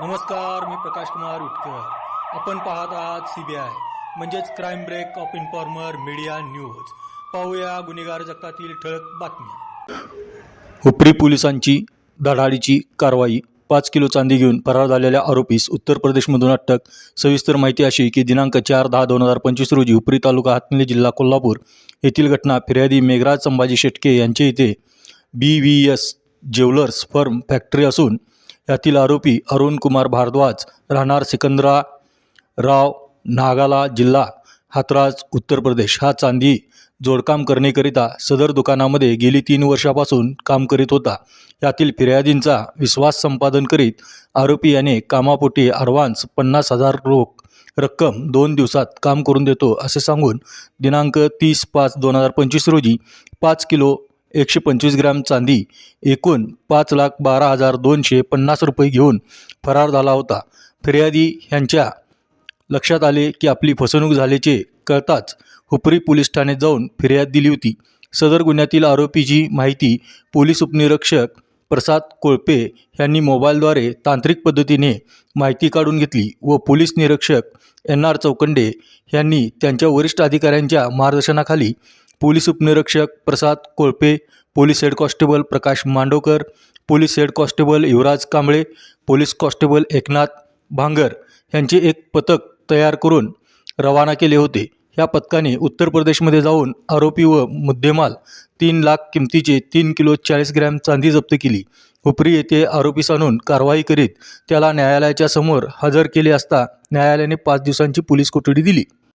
नमस्कार मी प्रकाश कुमार उटकर. आपण पाहत आहात सी बी म्हणजेच crime break of informer media news पाहूया गुन्हेगार जगतातील ठळक बातम्या. उपरी पोलिसांची धडाडीची कारवाई. पाच किलो चांदी घेऊन फरार झालेल्या आरोपीस उत्तर प्रदेशमधून अटक. सविस्तर माहिती अशी की दिनांक चार दहा दोन हजार पंचवीस रोजी उपरी तालुका हातनली जिल्हा कोल्हापूर येथील घटना फिर्यादी मेघराज संभाजी शेटके यांचे इथे B V S jewellers firm factory असून यातील आरोपी अरुण कुमार भारद्वाज राहणार सिकंदरा राव नागाला जिल्हा हातराज उत्तर प्रदेश. हा चांदी जोडकाम करण्याकरिता सदर दुकानामध्ये गेली तीन वर्षापासून काम करीत होता. यातील फिर्यादींचा विश्वास संपादन करीत आरोपी याने कामापोटी ॲडव्हान्स पन्नास हजार रोख रक्कम दोन दिवसात काम करून देतो असे सांगून दिनांक तीस पाच दोन हजार पंचवीस रोजी पाच किलो एकशे पंचवीस ग्रॅम चांदी एकूण पाच लाख बारा हजार दोनशे पन्नास रुपये घेऊन फरार झाला होता. फिर्यादी यांच्या लक्षात आले की आपली फसवणूक झाल्याचे कळताच हुपरी पोलीस ठाण्यात जाऊन फिर्याद दिली होती. सदर गुन्ह्यातील आरोपीची माहिती पोलीस उपनिरीक्षक प्रसाद कोळपे यांनी मोबाईलद्वारे तांत्रिक पद्धतीने माहिती काढून घेतली व पोलीस निरीक्षक एन आर चौकंडे यांनी त्यांच्या वरिष्ठ अधिकाऱ्यांच्या मार्गदर्शनाखाली पोलीस उपनिरीक्षक Prasad Kolpe police head constable Prakash Mandavkar police head constable Yuvraj Kamble police constable Eknath Bhangar यांचे एक पथक तयार करून रवाना केले होते. या पथकाने उत्तर प्रदेशमध्ये जाऊन आरोपी व मुद्देमाल तीन लाख किमतीचे तीन किलो चाळीस ग्रॅम चांदी जप्त केली. उपरी येथे आरोपीस आणून कारवाई करीत त्याला न्यायालयाच्या समोर हजर केले असता न्यायालयाने पाच दिवसांची पोलीस कोठडी दिली.